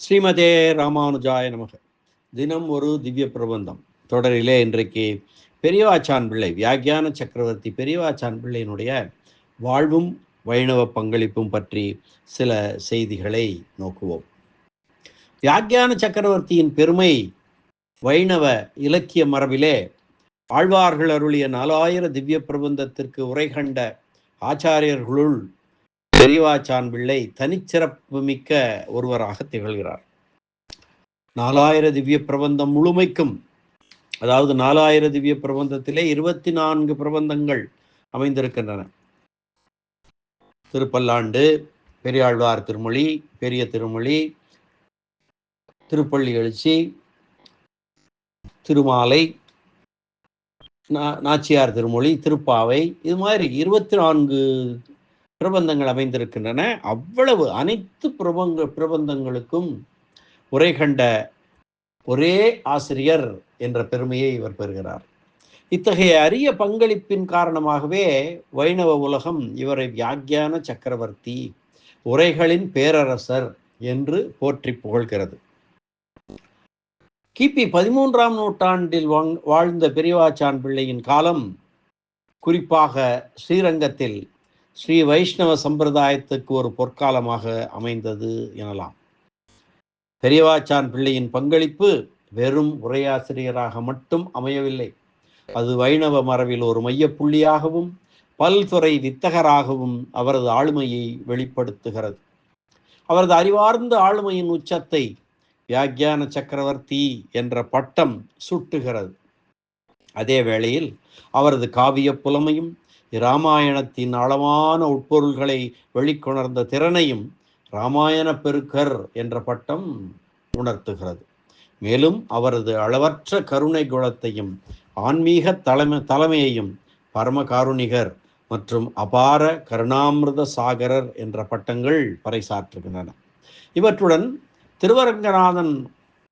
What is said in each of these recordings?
ஸ்ரீமதே ராமானுஜாய நமக. தினம் ஒரு திவ்ய பிரபந்தம். தொடரிலே இன்றைக்கு பெரியவாச்சான் பிள்ளை வியாக்கியான சக்கரவர்த்தி பெரியவாச்சான் பிள்ளையினுடைய வாழ்வும் வைணவ பங்களிப்பும் பற்றி சில செய்திகளை நோக்குவோம். வியாக்கியான சக்கரவர்த்தியின் பெருமை வைணவ இலக்கிய மரபிலே ஆழ்வார்கள் அருளிய நாலாயிர திவ்ய பிரபந்தத்திற்கு உரை கண்ட ஆச்சாரியர்களுள் பெரியவாச்சான் பிள்ளை தனிச்சிறப்பு மிக்க ஒருவராக திகழ்கிறார். நாலாயிர திவ்ய பிரபந்தம் முழுமைக்கும் அதாவது நாலாயிர திவ்ய பிரபந்தத்திலே இருபத்தி நான்கு பிரபந்தங்கள் அமைந்திருக்கின்றன. திருப்பல்லாண்டு பெரியாழ்வார் திருமொழி பெரிய திருமொழி திருப்பள்ளி எழுச்சி திருமாலை நாச்சியார் திருமொழி திருப்பாவை இது மாதிரி இருபத்தி நான்கு பிரபந்தங்கள் அமைந்திருக்கின்றன. அவ்வளவு அனைத்து பிரபங்க பிரபந்தங்களுக்கும் உரை கண்ட ஒரே ஆசிரியர் என்ற பெருமையை இவர் பெறுகிறார். இத்தகைய அரிய பங்களிப்பின் காரணமாகவே வைணவ உலகம் இவரை வியாக்கியான சக்கரவர்த்தி உரைகளின் பேரரசர் என்று போற்றி புகழ்கிறது. கிபி பதிமூன்றாம் நூற்றாண்டில் வாழ்ந்த பெரியவாச்சான் பிள்ளையின் காலம் குறிப்பாக ஸ்ரீரங்கத்தில் ஸ்ரீ வைஷ்ணவ சம்பிரதாயத்துக்கு ஒரு பொற்காலமாக அமைந்தது எனலாம். பெரியவாச்சான் பிள்ளையின் பங்களிப்பு வெறும் உரையாசிரியராக மட்டும் அமையவில்லை. அது வைணவ மரபில் ஒரு மையப்புள்ளியாகவும் பல்துறை வித்தகராகவும் அவரது ஆளுமையை வெளிப்படுத்துகிறது. அவரது அறிவார்ந்த ஆளுமையின் உச்சத்தை வியாக்கியான சக்கரவர்த்தி என்ற பட்டம் சுட்டுகிறது. அதே வேளையில் அவரது காவிய புலமையும் இராமாயணத்தின் ஆழமான உட்பொருள்களை வெளிக்கொணர்ந்த திறனையும் இராமாயண பெருக்கர் என்ற பட்டம் உணர்த்துகிறது. மேலும் அவரது அளவற்ற கருணை குணத்தையும் ஆன்மீக தலைமை தலைமையையும் பரமகாருணிகர் மற்றும் அபார கருணாமிருத சாகரர் என்ற பட்டங்கள் பறைசாற்றுகின்றன. இவற்றுடன் திருவரங்கநாதன்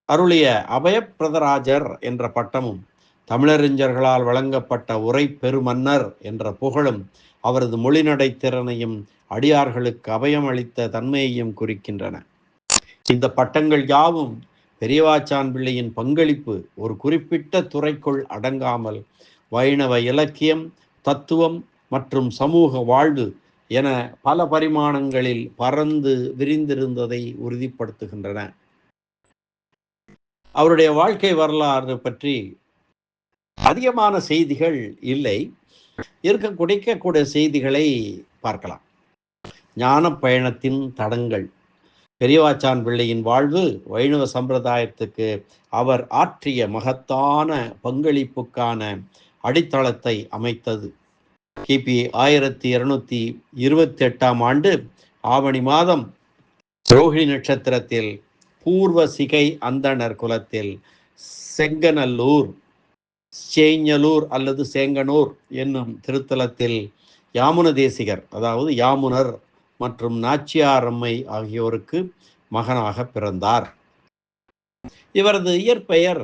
அருளிய அபயப்பிரதராஜர் என்ற பட்டமும் தமிழறிஞர்களால் வழங்கப்பட்ட உரை பெருமன்னர் என்ற புகழும் அவரது மொழிநடை திறனையும் அடியார்களுக்கு அபயம் அளித்த தன்மையையும் குறிக்கின்றன. இந்த பட்டங்கள் யாவும் பெரியவாச்சான் பிள்ளையின் பங்களிப்பு ஒரு குறிப்பிட்ட துறைக்குள் அடங்காமல் வைணவ இலக்கியம் தத்துவம் மற்றும் சமூக வாழ்வு என பல பரிமாணங்களில் பறந்து விரிந்திருந்ததை உறுதிப்படுத்துகின்றன. அவருடைய வாழ்க்கை வரலாறு பற்றி அதிகமான செய்திகள் இல்லை. இருக்க குடைக்கக்கூடிய செய்திகளை பார்க்கலாம். ஞான பயணத்தின் தடங்கள். பெரியவாச்சான் பிள்ளையின் வாழ்வு வைணவ சம்பிரதாயத்துக்கு அவர் ஆற்றிய மகத்தான பங்களிப்புக்கான அடித்தளத்தை அமைத்தது. கிபி ஆயிரத்தி இருநூத்தி இருபத்தி எட்டாம் ஆண்டு ஆவணி மாதம் ரோஹிணி நட்சத்திரத்தில் பூர்வ சிகை அந்தணர் குலத்தில் செங்கநல்லூர் சேஞ்சலூர் அல்லது சேங்கனூர் என்னும் திருத்தலத்தில் யாமுன தேசிகர் அதாவது யாமுனர் மற்றும் நாச்சியார் அம்மை ஆகியோருக்கு மகனாக பிறந்தார். இவரது இயற்பெயர்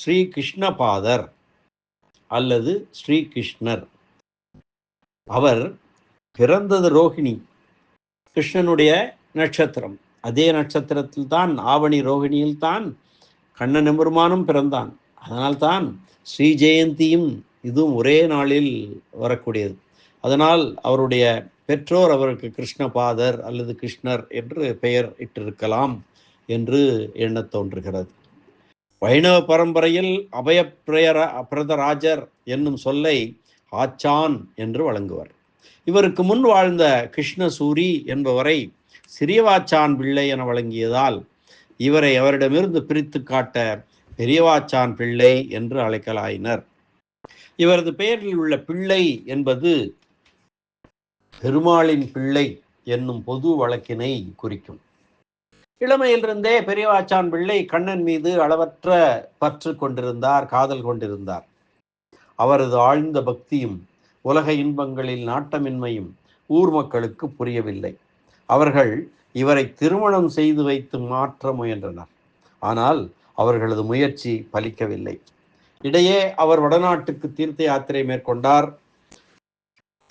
ஸ்ரீ கிருஷ்ணபாதர் அல்லது ஸ்ரீ கிருஷ்ணர் அவர் பிறந்தது ரோஹிணி கிருஷ்ணனுடைய நட்சத்திரம். அதே நட்சத்திரத்தில் தான் ஆவணி ரோஹிணியில் தான் கண்ணன் எம்பெருமானும் பிறந்தான். அதனால்தான் ஸ்ரீ ஜெயந்தியும் இதுவும் ஒரே நாளில் வரக்கூடியது. அதனால் அவருடைய பெற்றோர் அவருக்கு கிருஷ்ணபாதர் அல்லது கிருஷ்ணர் என்று பெயர் இட்டிருக்கலாம் என்று எண்ண தோன்றுகிறது. வைணவ பரம்பரையில் அபயப்பிரயர பிரதராஜர் என்னும் சொல்லை ஆச்சான் என்று வழங்குவர். இவருக்கு முன் வாழ்ந்த கிருஷ்ணசூரி என்பவரை சிறியவாச்சான் பிள்ளை என வழங்கியதால் இவரை அவரிடமிருந்து பிரித்து காட்ட பெரியவாச்சான் பிள்ளை என்று அழைக்கலாயினர். இவரது பெயரில் உள்ள பிள்ளை என்பது பெருமாளின் பிள்ளை என்னும் பொது வழக்கினை குறிக்கும். இளமையிலிருந்தே பெரியவாச்சான் பிள்ளை கண்ணன் மீது அளவற்ற பற்று கொண்டிருந்தார் காதல் கொண்டிருந்தார். அவரது ஆழ்ந்த பக்தியும் உலக இன்பங்களில் நாட்டமின்மையும் ஊர் மக்களுக்கு புரியவில்லை. அவர்கள் இவரை திருமணம் செய்து வைத்து மாற்ற முயன்றனர். ஆனால் அவர்களது முயற்சி பலிக்கவில்லை. இடையே அவர் வடநாட்டுக்கு தீர்த்த யாத்திரை மேற்கொண்டார்.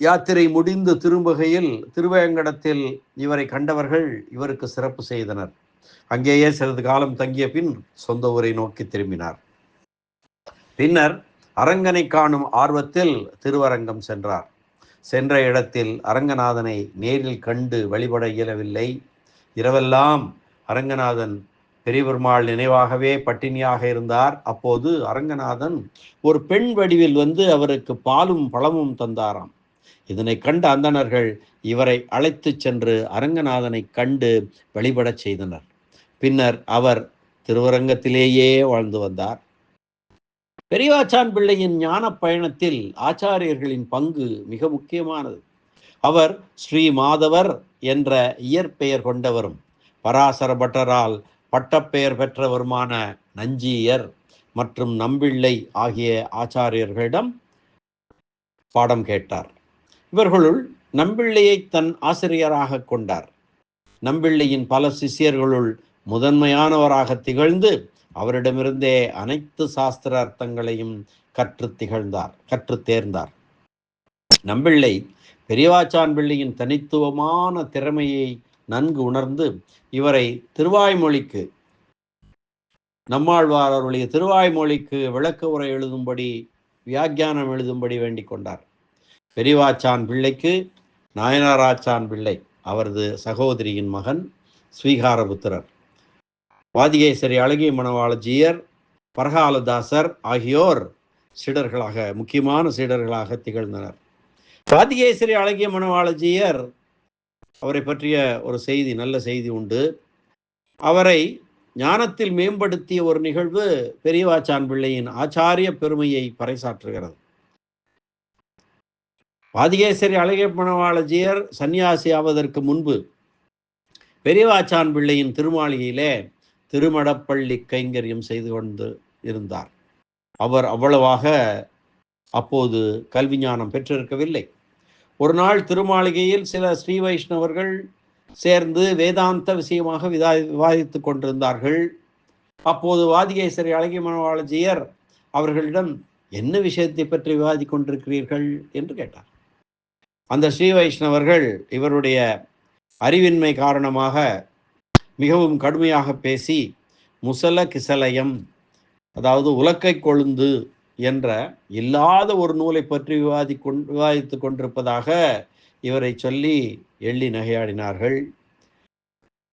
யாத்திரை முடிந்து திரும்புகையில் திருவேங்கடத்தில் இவரை கண்டவர்கள் இவருக்கு சிறப்பு செய்தனர். அங்கேயே சிறிது காலம் தங்கிய பின் சொந்த ஊரை நோக்கி திரும்பினார். பின்னர் அரங்கனை காணும் ஆர்வத்தில் திருவரங்கம் சென்றார். சென்ற இடத்தில் அரங்கநாதனை நேரில் கண்டு வழிபட இயலவில்லை. இரவெல்லாம் அரங்கநாதன் பெரியபெருமாள் நினைவாகவே பட்டினியாக இருந்தார். அப்போது அரங்கநாதன் ஒரு பெண் வடிவில் வந்து அவருக்கு பாலும் பழமும் தந்தாராம். இதனை கண்ட அந்தணர்கள் இவரை அழைத்து சென்று அரங்கநாதனை கண்டு வழிபடச் செய்தனர். பின்னர் அவர் திருவரங்கத்திலேயே வாழ்ந்து வந்தார். பெரியவாச்சான் பிள்ளையின் ஞான பயணத்தில் ஆச்சாரியர்களின் பங்கு மிக முக்கியமானது. அவர் ஸ்ரீ மாதவர் என்ற இயற்பெயர் கொண்டவரும் பராசர பட்டரால் பட்டப்பெயர் பெற்றவருமான நஞ்சியர் மற்றும் நம்பிள்ளை ஆகிய ஆச்சாரியர்களிடம் பாடம் கேட்டார். இவர்களுள் நம்பிள்ளையை தன் ஆசிரியராக கொண்டார். நம்பிள்ளையின் பல சிஷ்யர்களுள் முதன்மையானவராக திகழ்ந்து அவரிடமிருந்தே அனைத்து சாஸ்திர அர்த்தங்களையும் கற்று திகழ்ந்தார் கற்று தேர்ந்தார். நம்பிள்ளை பெரியவாச்சான் பிள்ளையின் தனித்துவமான திறமையை நன்கு உணர்ந்து இவரை திருவாய்மொழிக்கு நம்மாழ்வார் அவருடைய திருவாய்மொழிக்கு விளக்க உரை எழுதும்படி வியாக்கியானம் எழுதும்படி வேண்டிக் கொண்டார். பெரிவாச்சான் பிள்ளைக்கு நாயனாராச்சான் பிள்ளை அவரது சகோதரியின் மகன் ஸ்வீகாரபுத்திரர் வாதிகேசரி அழகிய மணவாளஜியர் பரகாலதாசர் ஆகியோர் சீடர்களாக முக்கியமான சீடர்களாக திகழ்ந்தனர். வாதிகேசரி அழகிய மணவாளஜியர் அவரை பற்றிய ஒரு செய்தி நல்ல செய்தி உண்டு. அவரை ஞானத்தில் மேம்படுத்திய ஒரு நிகழ்வு பெரியவாச்சான் பிள்ளையின் ஆச்சாரிய பெருமையை பறைசாற்றுகிறது. வாதிகேசரி அழகப்பணவாளஜியர் சன்னியாசி ஆவதற்கு முன்பு பெரியவாச்சான் பிள்ளையின் திருமாளிகையிலே திருமடப்பள்ளி கைங்கரியம் செய்து கொண்டு இருந்தார். அவர் அவ்வளவாக அப்போது கல்வி ஞானம் பெற்றிருக்கவில்லை. ஒரு நாள் திருமாளிகையில் சில ஸ்ரீ வைஷ்ணவர்கள் சேர்ந்து வேதாந்த விஷயமாக விதா விவாதித்து கொண்டிருந்தார்கள். அப்போது வாதிகேசரி அழகிய மனவாளஜியர் அவர்களிடம் என்ன விஷயத்தை பற்றி விவாதிக் கொண்டிருக்கிறீர்கள்? என்று கேட்டார். அந்த ஸ்ரீ வைஷ்ணவர்கள் இவருடைய அறிவின்மை காரணமாக மிகவும் கடுமையாக பேசி முசல கிசலயம் அதாவது உலக்கை கொழுந்து என்ற இல்லாத ஒரு நூலை பற்றி விவாதி கொண் விவாதித்து கொண்டிருப்பதாக இவரை சொல்லி எள்ளி நகையாடினார்கள்.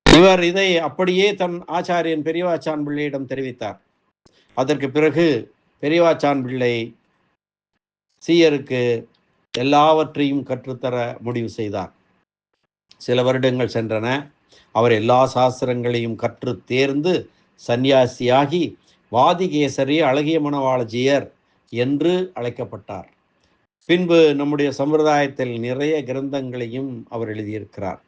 இவர் இதை அப்படியே தன் ஆச்சாரியன் பெரியவாச்சான் பிள்ளையிடம் தெரிவித்தார். அதற்கு பிறகு பெரியவாச்சான் பிள்ளை சீயருக்கு எல்லாவற்றையும் கற்றுத்தர முடிவு செய்தார். சில வருடங்கள் சென்றன. அவர் எல்லா சாஸ்திரங்களையும் கற்று தேர்ந்து சந்நியாசியாகி வாதிகேசரி அழகிய மணவாளஜியர் என்று அழைக்கப்பட்டார். பின்பு நம்முடைய சம்பிரதாயத்தில் நிறைய கிரந்தங்களையும் அவர் எழுதியிருக்கிறார்.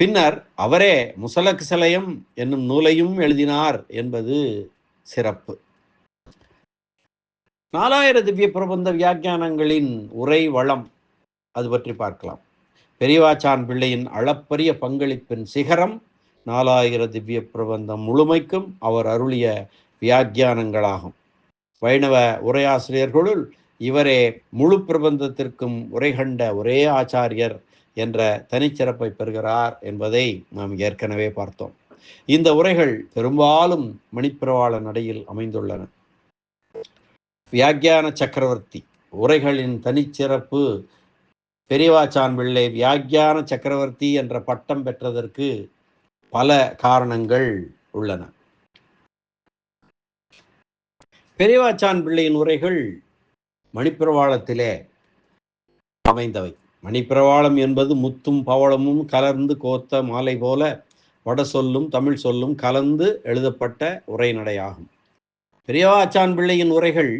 பின்னர் அவரே முசலக் சிலையம் என்னும் நூலையும் எழுதினார் என்பது சிறப்பு. நாலாயிர திவ்ய பிரபந்த வியாக்கியானங்களின் உரை வளம் அது பற்றி பார்க்கலாம். பெரியவாச்சான் பிள்ளையின் அளப்பரிய பங்களிப்பின் சிகரம் நாலாயிர திவ்ய பிரபந்தம் முழுமைக்கும் அவர் அருளிய வியாக்கியானங்களாகும். வைணவ உரையாசிரியர்களுள் இவரே முழு பிரபந்தத்திற்கும் உரை கண்ட ஒரே ஆச்சாரியர் என்ற தனிச்சிறப்பை பெறுகிறார் என்பதை நாம் ஏற்கனவே பார்த்தோம். இந்த உரைகள் பெரும்பாலும் மணிப்பிரவாள நடையில் அமைந்துள்ளன. வியாக்கியான சக்கரவர்த்தி உரைகளின் தனிச்சிறப்பு பெரியவாச்சான் பிள்ளை வியாக்கியான சக்கரவர்த்தி என்ற பட்டம் பெற்றதற்கு பல காரணங்கள் உள்ளன. பெரியவாச்சான் பிள்ளையின் உரைகள் மணிப்பிரவாளத்திலே அமைந்தவை. மணிப்பிரவாளம் என்பது முத்தும் பவளமும் கலர்ந்து கோத்த மாலை போல வட சொல்லும் தமிழ் சொல்லும் கலந்து எழுதப்பட்ட உரைநடையாகும் பெரியவாச்சான் பிள்ளையின் உரைகள்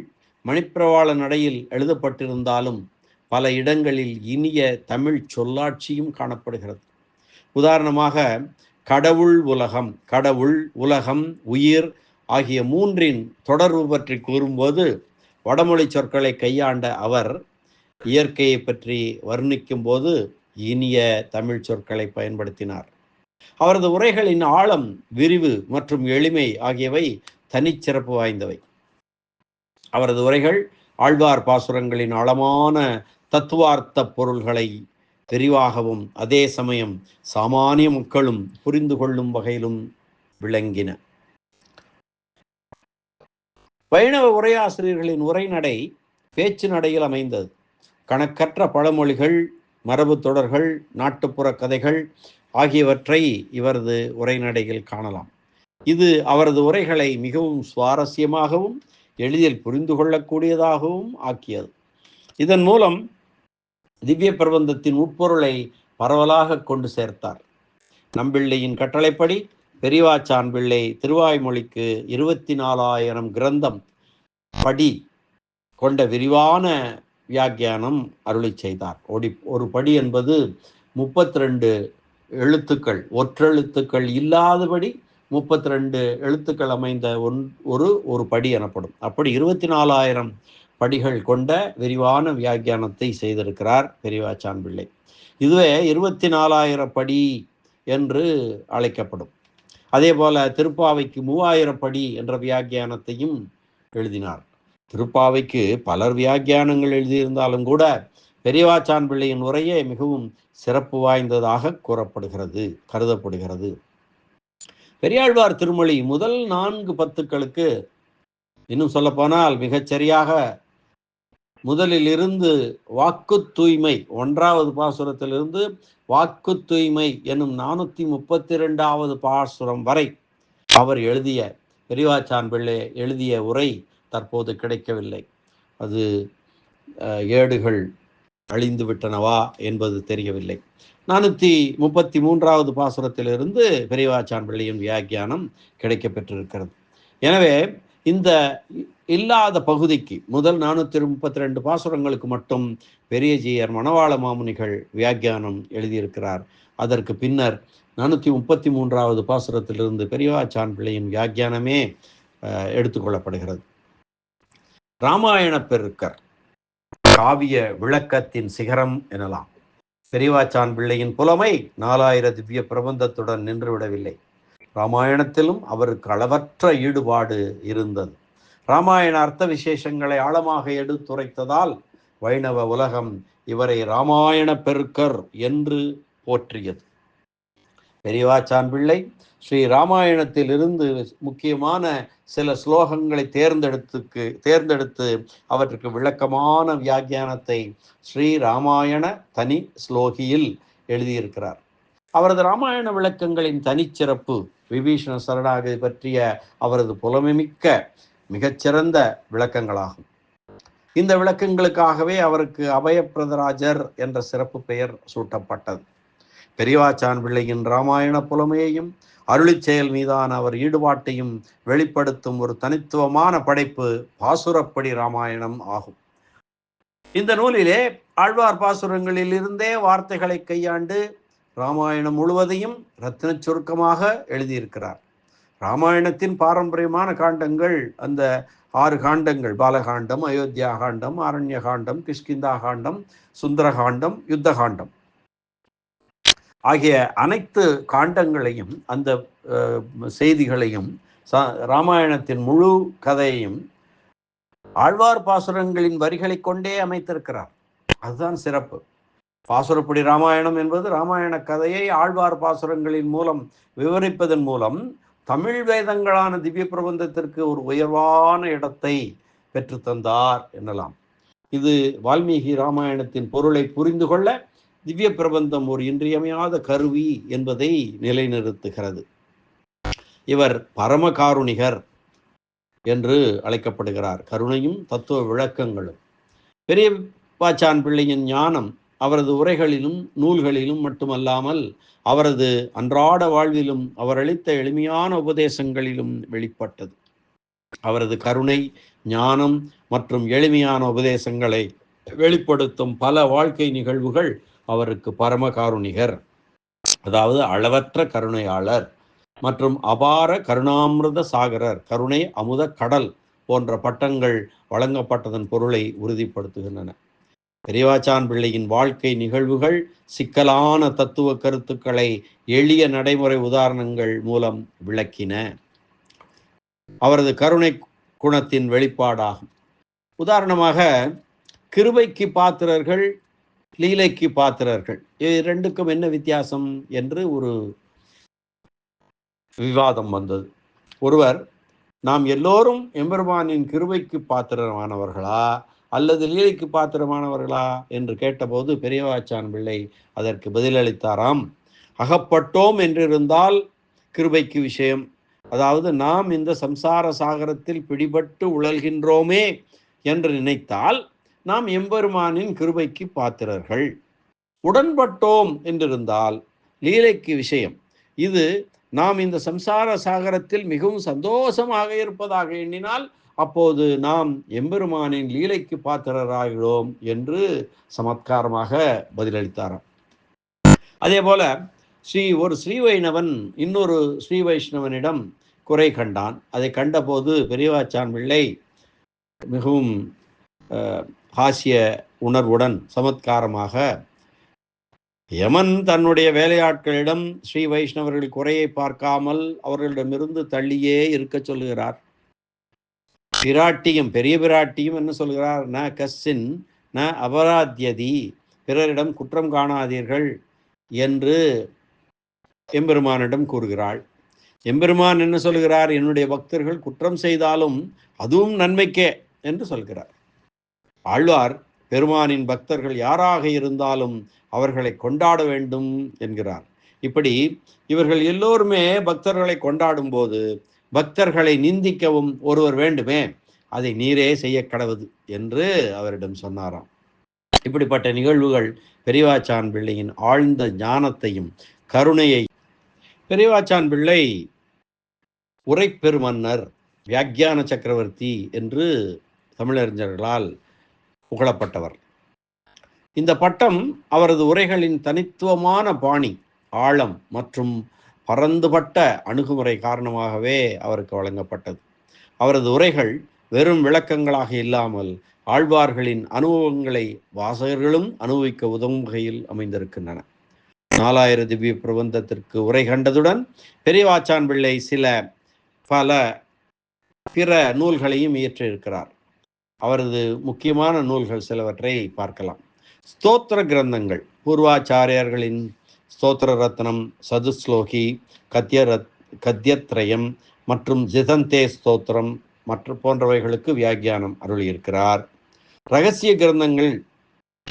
மணிப்பிரவாள நடையில் எழுதப்பட்டிருந்தாலும் பல இடங்களில் இனிய தமிழ் சொல்லாட்சியும் காணப்படுகிறது. உதாரணமாக கடவுள் உலகம் கடவுள் உலகம் உயிர் ஆகிய மூன்றின் தொடர்பு பற்றி கூறும்போது வடமொழி சொற்களை கையாண்ட அவர் இயற்கையை பற்றி வர்ணிக்கும் போது இனிய தமிழ் சொற்களை பயன்படுத்தினார். அவரது உரைகளின் ஆழம் விரிவு மற்றும் எளிமை ஆகியவை தனிச்சிறப்பு வாய்ந்தவை. அவரது உரைகள் ஆழ்வார் பாசுரங்களின் ஆழமான தத்துவார்த்த பொருள்களை தெளிவாகவும் அதே சமயம் சாமானிய மக்களும் புரிந்து கொள்ளும் வகையிலும் விளங்கின. வைணவ உரையாசிரியர்களின் உரைநடை பேச்சு நடையில் அமைந்தது. கணக்கற்ற பழமொழிகள் மரபு தொடர்கள் நாட்டுப்புற கதைகள் ஆகியவற்றை இவரது உரைநடையில் காணலாம். இது அவரது உரைகளை மிகவும் சுவாரஸ்யமாகவும் எளிதில் புரிந்து கொள்ளக்கூடியதாகவும் ஆக்கியது. இதன் மூலம் திவ்ய பிரபந்தத்தின் உட்பொருளை பரவலாக கொண்டு சேர்த்தார். நம்பிள்ளையின் கட்டளைப்படி பெரியவாச்சான் பிள்ளை திருவாய்மொழிக்கு இருபத்தி நாலாயிரம் கிரந்தம் படி கொண்ட விரிவான வியாக்கியானம் அருளி செய்தார். ஒடி ஒரு படி என்பது முப்பத்தி ரெண்டு எழுத்துக்கள். ஒற்றெழுத்துக்கள் இல்லாதபடி முப்பத்தி ரெண்டு எழுத்துக்கள் அமைந்த ஒன் ஒரு ஒரு படி எனப்படும். அப்படி இருபத்தி நாலாயிரம் படிகள் கொண்ட விரிவான வியாக்கியானத்தை செய்திருக்கிறார் பெரியவாச்சான் பிள்ளை. இதுவே இருபத்தி நாலாயிரம் படி என்று அழைக்கப்படும். அதே போல திருப்பாவைக்கு மூவாயிரம் படி என்ற வியாக்கியானத்தையும் எழுதினார். திருப்பாவைக்கு பலர் வியாக்கியானங்கள் எழுதியிருந்தாலும் கூட பெரியவாச்சான் பிள்ளையின் உரையே மிகவும் சிறப்பு வாய்ந்ததாக கூறப்படுகிறது கருதப்படுகிறது. பெரியாழ்வார் திருமொழி முதல் நான்கு பத்துக்களுக்கு இன்னும் சொல்லப்போனால் மிகச்சரியாக முதலில் இருந்து வாக்கு தூய்மை ஒன்றாவது பாசுரத்திலிருந்து வாக்கு தூய்மை என்னும் நானூற்றி முப்பத்தி ரெண்டாவது பாசுரம் வரை அவர் எழுதிய பெரியவாச்சான் பிள்ளை எழுதிய உரை தற்போது கிடைக்கவில்லை. அது ஏடுகள் அழிந்து விட்டனவா என்பது தெரியவில்லை. நானூற்றி முப்பத்தி மூன்றாவது பாசுரத்திலிருந்து பெரியவாச்சான் பிள்ளையின் வியாக்கியானம் கிடைக்க பெற்றிருக்கிறது எனவே இந்த இல்லாத பகுதிக்கு முதல் நானூற்றி முப்பத்தி ரெண்டு பாசுரங்களுக்கு மட்டும் பெரியஜியர் மணவாள மாமுனிகள் வியாக்கியானம் எழுதியிருக்கிறார். அதற்கு பின்னர் நானூற்றி முப்பத்தி மூன்றாவது பாசுரத்திலிருந்து பெரியவாச்சான் பிள்ளையின் வியாக்கியானமே எடுத்துக்கொள்ளப்படுகிறது. ராமாயண பெருக்கர் காவிய விளக்கத்தின் சிகரம் எனலாம். பெரியவாச்சான் பிள்ளையின் புலமை நாலாயிர திவ்ய பிரபந்தத்துடன் நின்றுவிடவில்லை. ராமாயணத்திலும் அவருக்கு அளவற்ற ஈடுபாடு இருந்தது. ராமாயண அர்த்த விசேஷங்களை ஆழமாக எடுத்துரைத்ததால் வைணவ உலகம் இவரை ராமாயண பெருக்கர் என்று போற்றியது. பெரியவாச்சான் பிள்ளை ஸ்ரீ ராமாயணத்தில் இருந்து முக்கியமான சில ஸ்லோகங்களை தேர்ந்தெடுத்துக்கு தேர்ந்தெடுத்து அவற்றுக்கு விளக்கமான வியாக்கியானத்தை ஸ்ரீ ராமாயண தனி ஸ்லோகியில் எழுதியிருக்கிறார். அவரது ராமாயண விளக்கங்களின் தனிச்சிறப்பு விபீஷண சரணாகதி பற்றிய அவரது புலமைமிக்க மிகச்சிறந்த விளக்கங்களாகும். இந்த விளக்கங்களுக்காகவே அவருக்கு அபயப்பிரதராஜர் என்ற சிறப்பு பெயர் சூட்டப்பட்டது. பெரியவாச்சான் பிள்ளையின் ராமாயண புலமையையும் அருளிச் செயல் மீதான அவர் ஈடுபாட்டையும் வெளிப்படுத்தும் ஒரு தனித்துவமான படைப்பு பாசுரப்படி ராமாயணம் ஆகும். இந்த நூலிலே ஆழ்வார் பாசுரங்களில் இருந்தே வார்த்தைகளை கையாண்டு ராமாயணம் முழுவதையும் ரத்தின சுருக்கமாக எழுதியிருக்கிறார். ராமாயணத்தின் பாரம்பரியமான காண்டங்கள் அந்த ஆறு காண்டங்கள் பாலகாண்டம் அயோத்தியா காண்டம் அரண்ய காண்டம் கிஷ்கிந்தா காண்டம் சுந்தரகாண்டம் யுத்த காண்டம். ஆகிய அனைத்து காண்டங்களையும் அந்த செய்திகளையும் ராமாயணத்தின் முழு கதையையும் ஆழ்வார் பாசுரங்களின் வரிகளை கொண்டே அமைத்திருக்கிறார். அதுதான் சிறப்பு. பாசுரப்படி ராமாயணம் என்பது ராமாயண கதையை ஆழ்வார் பாசுரங்களின் மூலம் விவரிப்பதன் மூலம் தமிழ் வேதங்களான திவ்ய பிரபந்தத்திற்கு ஒரு உயர்வான இடத்தை பெற்று தந்தார் எனலாம். இது வால்மீகி ராமாயணத்தின் பொருளை புரிந்து கொள்ள திவ்ய பிரபந்தம் ஒரு இன்றியமையாத கருவி என்பதை நிலைநிறுத்துகிறது. இவர் பரமகாருணிகர் என்று அழைக்கப்படுகிறார். கருணையும் தத்துவ விளக்கங்களும். பெரிய பாச்சான் பிள்ளையின் ஞானம் அவரது உரைகளிலும் நூல்களிலும் மட்டுமல்லாமல் அவரது அன்றாட வாழ்விலும் அவர் அளித்த எளிமையான உபதேசங்களிலும் வெளிப்பட்டது. அவரது கருணை ஞானம் மற்றும் எளிமையான உபதேசங்களை வெளிப்படுத்தும் பல வாழ்க்கை நிகழ்வுகள் அவருக்கு பரமகாருணிகர் அதாவது அளவற்ற கருணையாளர் மற்றும் அபார கருணாமிரத சாகரர் கருணை அமுத கடல் போன்ற பட்டங்கள் வழங்கப்பட்டதன் பொருளை உறுதிப்படுத்துகின்றன. பெரியவாச்சான் பிள்ளையின் வாழ்க்கை நிகழ்வுகள் சிக்கலான தத்துவ கருத்துக்களை எளிய நடைமுறை உதாரணங்கள் மூலம் விளக்கின. அவரது கருணை குணத்தின் வெளிப்பாடாகும். உதாரணமாக கிருபைக்கு பாத்திரர்கள் லீலைக்கு பாத்திரர்கள் இது ரெண்டுக்கும் என்ன வித்தியாசம் என்று ஒரு விவாதம் வந்தது. ஒருவர் நாம் எல்லோரும் எம்பெருமானின் கிருபைக்கு பாத்திரமானவர்களா? அல்லது லீலைக்கு பாத்திரமானவர்களா என்று கேட்டபோது பெரியவாச்சான் பிள்ளை அதற்கு பதிலளித்தாராம் அகப்பட்டோம் என்றிருந்தால் கிருபைக்கு விஷயம். அதாவது நாம் இந்த சம்சார சாகரத்தில் பிடிபட்டு உழல்கின்றோமே என்று நினைத்தால் நாம் எம்பெருமானின் கிருபைக்கு பாத்திரர்கள். உடன்பட்டோம் என்றிருந்தால் லீலைக்கு விஷயம். இது நாம் இந்த சம்சார சாகரத்தில் மிகவும் சந்தோஷமாக இருப்பதாக எண்ணினால் அப்போது நாம் எம்பெருமானின் லீலைக்கு பாத்திரராகிறோம் என்று சமத்காரமாக பதிலளித்தாராம். அதே போல ஸ்ரீ ஒரு ஸ்ரீ வைணவன் இன்னொரு ஸ்ரீ வைஷ்ணவனிடம் குறை கண்டான். அதை கண்டபோது பெரியவாச்சான் பிள்ளை மிகவும் ஹாசிய உணர்வுடன் சமத்காரமாக யமன் தன்னுடைய வேலையாட்களிடம் ஸ்ரீ வைஷ்ணவர்கள் குறையை பார்க்காமல் அவர்களிடமிருந்து தள்ளியே இருக்க சொல்லுகிறார். பிராட்டியும் பெரிய பிராட்டியும் என்ன சொல்கிறார்? ந கஸ்ஸின் ந அபராத்தியதி பிறரிடம் குற்றம் காணாதீர்கள் என்று எம்பெருமானிடம் கூறுகிறாள். எம்பெருமான் என்ன சொல்கிறார்? என்னுடைய பக்தர்கள் குற்றம் செய்தாலும் அதுவும் நன்மைக்கே என்று சொல்கிறார். ஆழ்வார் பெருமானின் பக்தர்கள் யாராக இருந்தாலும் அவர்களை கொண்டாட வேண்டும் என்கிறார். இப்படி இவர்கள் எல்லோருமே பக்தர்களை கொண்டாடும் போது பக்தர்களை நிந்திக்கவும் ஒருவர் வேண்டுமே அதை நீரே செய்ய கடவுது என்று அவரிடம் சொன்னாராம். இப்படிப்பட்ட நிகழ்வுகள் பெரியவாச்சான் பிள்ளையின் ஆழ்ந்த ஞானத்தையும் கருணையை பெரியவாச்சான் பிள்ளை உரைப்பெருமன்னர் வியாக்கியான சக்கரவர்த்தி என்று தமிழறிஞர்களால் புகழப்பட்டவர். இந்த பட்டம் அவரது உரைகளின் தனித்துவமான பாணி ஆழம் மற்றும் பரந்துபட்ட அணுகுமுறை காரணமாகவே அவருக்கு வழங்கப்பட்டது. அவரது உரைகள் வெறும் விளக்கங்களாக இல்லாமல் ஆழ்வார்களின் அனுபவங்களை வாசகர்களும் அனுபவிக்க உதவும் வகையில் அமைந்திருக்கின்றன. நாலாயிர திவ்ய பிரபந்தத்திற்கு உரை கண்டதுடன் பெரியவாச்சான் பிள்ளை சில பல பிற நூல்களையும் இயற்றியிருக்கிறார். அவரது முக்கியமான நூல்கள் சிலவற்றை பார்க்கலாம். ஸ்தோத்திர கிரந்தங்கள். பூர்வாச்சாரியர்களின் ஸ்தோத்திர ரத்னம் சதுஸ்லோகி கத்திய ரத் கத்தியத்ரயம் மற்றும் ஜிதந்தே ஸ்தோத்திரம் மற்ற போன்றவைகளுக்கு வியாக்கியானம் அருளியிருக்கிறார். ரகசிய கிரந்தங்கள்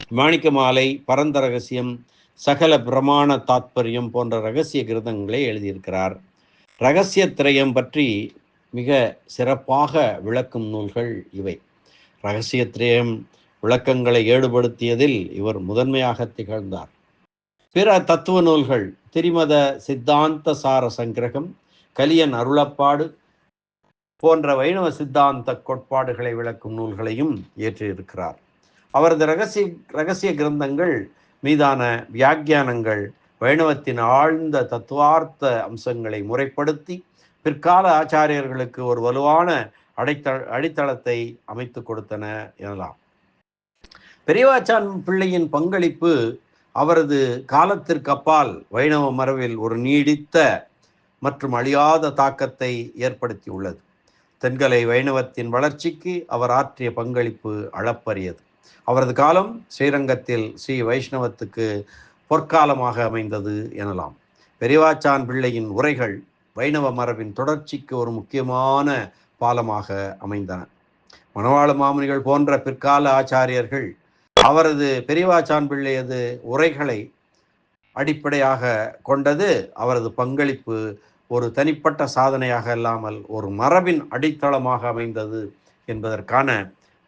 மாணிக்க மாலை பரந்த ரகசியம் சகல பிரமாண தாத்பரியம் போன்ற ரகசிய கிரந்தங்களை எழுதியிருக்கிறார். ரகசிய திரயம் பற்றி மிக சிறப்பாக விளக்கும் நூல்கள் இவை. ரகசிய திரயம் விளக்கங்களை ஏடுபடுத்தியதில் இவர் முதன்மையாக திகழ்ந்தார். பிற தத்துவ நூல்கள் திரிமத சித்தாந்த சார சங்கிரகம் கலியன் அருளப்பாடு போன்ற வைணவ சித்தாந்த கோட்பாடுகளை விளக்கும் நூல்களையும் ஏற்றியிருக்கிறார் அவரது ரகசிய ரகசிய கிரந்தங்கள் மீதான வியாக்கியானங்கள் வைணவத்தின் ஆழ்ந்த தத்துவார்த்த அம்சங்களை முறைப்படுத்தி பிற்கால ஆச்சாரியர்களுக்கு ஒரு வலுவான அடைத்த அடித்தளத்தை அமைத்து கொடுத்தன எனலாம். பெரியவாச்சான் பிள்ளையின் பங்களிப்பு அவரது காலத்திற்கு அப்பால் வைணவ மரபில் ஒரு நீடித்த மற்றும் அழியாத தாக்கத்தை ஏற்படுத்தியுள்ளது. தென்கலை வைணவத்தின் வளர்ச்சிக்கு அவர் ஆற்றிய பங்களிப்பு அளப்பரியது. அவரது காலம் ஸ்ரீரங்கத்தில் ஸ்ரீ வைஷ்ணவத்துக்கு பொற்காலமாக அமைந்தது எனலாம். பெரியவாச்சான் பிள்ளையின் உரைகள் வைணவ மரபின் தொடர்ச்சிக்கு ஒரு முக்கியமான பாலமாக அமைந்தன. மணவாள மாமுனிகள் போன்ற பிற்கால ஆச்சாரியர்கள் அவரது பெரியவாச்சான் பிள்ளையது உரைகளை அடிப்படையாக கொண்டது அவரது பங்களிப்பு ஒரு தனிப்பட்ட சாதனையாக இல்லாமல் ஒரு மரபின் அடித்தளமாக அமைந்தது என்பதற்கான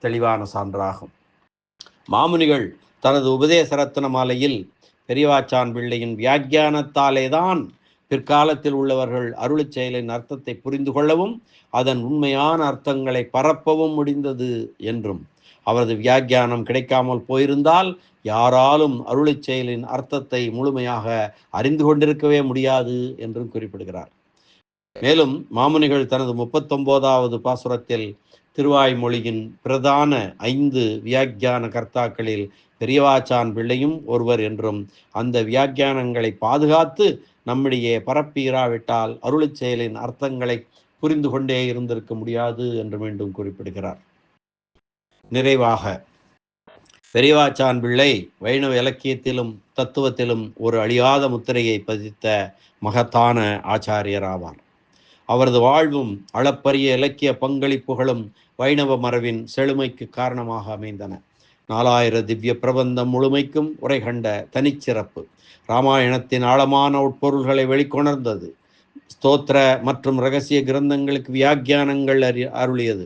தெளிவான சான்றாகும். மாமுனிகள் தனது உபதேச ரத்ன மாலையில் பெரியவாச்சான் பிள்ளையின் வியாக்கியானத்தாலே தான் பிற்காலத்தில் உள்ளவர்கள் அருளிச் செயலின் அர்த்தத்தை புரிந்து கொள்ளவும் அதன் உண்மையான அர்த்தங்களை பரப்பவும் முடிந்தது என்றும். அவரது வியாக்கியானம் கிடைக்காமல் போயிருந்தால் யாராலும் அருளிச் செயலின் அர்த்தத்தை முழுமையாக அறிந்து கொண்டிருக்கவே முடியாது என்றும் குறிப்பிடுகிறார். மேலும் மாமுனிகள் தனது முப்பத்தொன்பதாவது பாசுரத்தில் திருவாய்மொழியின் பிரதான ஐந்து வியாக்கியான கர்த்தாக்களில் பெரியவாச்சான் பிள்ளையும் ஒருவர் என்றும் அந்த வியாக்கியானங்களை பாதுகாத்து நம்மிடையே பரப்பீராவிட்டால் அருளி செயலின் அர்த்தங்களை புரிந்து கொண்டே இருந்திருக்க முடியாது என்று மீண்டும் குறிப்பிடுகிறார். நிறைவாக பெரியவாச்சான் பிள்ளை வைணவ இலக்கியத்திலும் தத்துவத்திலும் ஒரு அழியாத முத்திரையை பதித்த மகத்தான ஆச்சாரியர் ஆவார் அவரது வாழ்வும் அளப்பரிய இலக்கிய பங்களிப்புகளும் வைணவ மரபின் செழுமைக்கு காரணமாக அமைந்தன. நாலாயிர திவ்ய பிரபந்தம் முழுமைக்கும் உரை கண்ட தனிச்சிறப்பு. ராமாயணத்தின் ஆழமான உட்பொருள்களை வெளிக்கொணர்ந்தது. ஸ்தோத்திர மற்றும் ரகசிய கிரந்தங்களுக்கு வியாக்கியானங்கள் அறி அருளியது.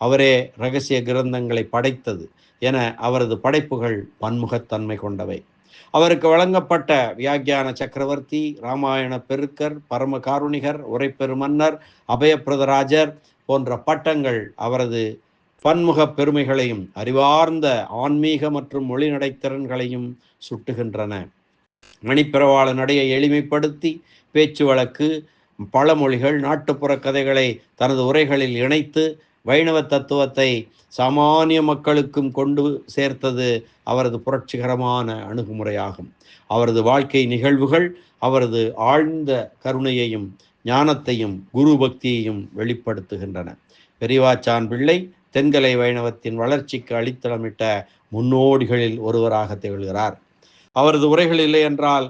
அவரே ரகசிய கிரந்தங்களை படைத்தது என அவரது படைப்புகள் பன்முகத்தன்மை கொண்டவை. அவருக்கு வழங்கப்பட்ட வியாக்கியான சக்கரவர்த்தி ராமாயண பெருக்கர் பரம காருணிகர் உரைப்பெருமன்னர் அபயப்பிரதராஜர் போன்ற பட்டங்கள் அவரது பன்முக பெருமைகளையும் அறிவார்ந்த ஆன்மீக மற்றும் மொழிநடைத்திறன்களையும் சுட்டுகின்றன. மணிப்பிரவாள நடையை எளிமைப்படுத்தி பேச்சு வழக்கு பழமொழிகள் நாட்டுப்புற கதைகளை தனது உரைகளில் இணைத்து வைணவ தத்துவத்தை சாமானிய மக்களுக்கும் கொண்டு சேர்த்தது அவரது புரட்சிகரமான அணுகுமுறையாகும். அவரது வாழ்க்கை நிகழ்வுகள் அவரது ஆழ்ந்த கருணையையும் ஞானத்தையும் குரு பக்தியையும் வெளிப்படுத்துகின்றன. பெரியவாச்சான் பிள்ளை தென்கலை வைணவத்தின் வளர்ச்சிக்கு அளித்தளமிட்ட முன்னோடிகளில் ஒருவராக திகழ்கிறார். அவரது உரைகள் இல்லை என்றால்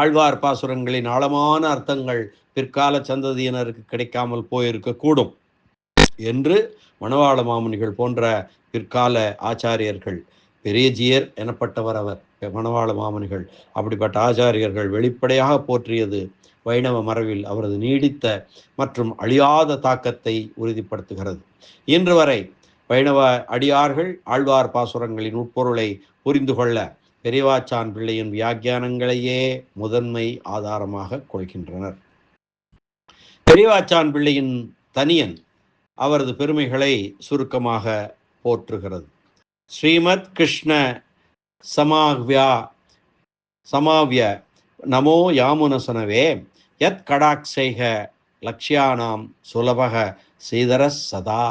ஆழ்வார் பாசுரங்களின் ஆழமான அர்த்தங்கள் பிற்கால சந்ததியினருக்கு கிடைக்காமல் போயிருக்கக்கூடும் என்று மணவாள மாமுனிகள் போன்ற பிற்கால ஆச்சாரியர்கள் பெரியஜியர் எனப்பட்டவர் அவர் மணவாள மாமுனிகள் அப்படிப்பட்ட ஆச்சாரியர்கள் வெளிப்படையாக போற்றியது வைணவ மரபில் அவரது நீடித்த மற்றும் அழியாத தாக்கத்தை உறுதிப்படுத்துகிறது. இன்று வரை வைணவ அடியார்கள் ஆழ்வார் பாசுரங்களின் உட்பொருளை புரிந்து கொள்ள பெரியவாச்சான் பிள்ளையின் வியாக்கியானங்களையே முதன்மை ஆதாரமாக கொள்கின்றனர். பெரியவாச்சான் பிள்ளையின் தனியன் அவரது பெருமைகளை சுருக்கமாக போற்றுகிறது. ஸ்ரீமத் கிருஷ்ண சமாவ்யா சமாவிய நமோ யாமுனசனவே யத் கடாக்ஷைக லக்ஷியானாம் சுலபக சீதர சதா.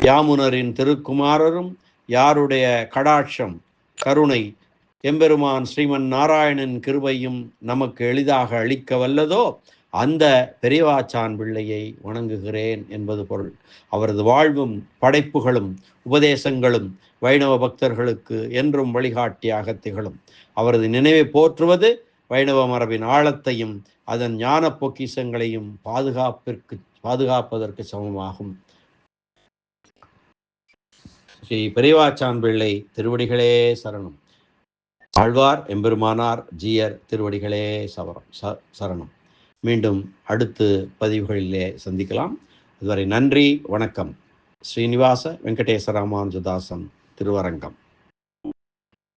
யாமுனரின் திருக்குமாரரும் யாருடைய கடாட்சம் கருணை எம்பெருமான் ஸ்ரீமன் நாராயணன் கிருபையும் நமக்கு எளிதாக அளிக்க வல்லதோ அந்த பெரியவாச்சான் பிள்ளையை வணங்குகிறேன் என்பது பொருள். அவரது வாழ்வும் படைப்புகளும் உபதேசங்களும் வைணவ பக்தர்களுக்கு என்றும் வழிகாட்டியாக திகழும். அவரது நினைவை போற்றுவது வைணவ மரபின் ஆழத்தையும் அதன் ஞான பொக்கிசங்களையும் பாதுகாப்பிற்கு பாதுகாப்பதற்கு சமமாகும். ஸ்ரீ பெரியவாச்சான் பிள்ளை திருவடிகளே சரணம். ஆழ்வார் எம்பெருமானார் ஜீயர் திருவடிகளே சவரம் ச சரணம். மீண்டும் அடுத்து பதிவுகளிலே சந்திக்கலாம். இதுவரை நன்றி வணக்கம். ஸ்ரீனிவாச வெங்கடேச ராமானுஜதாசன் திருவரங்கம்.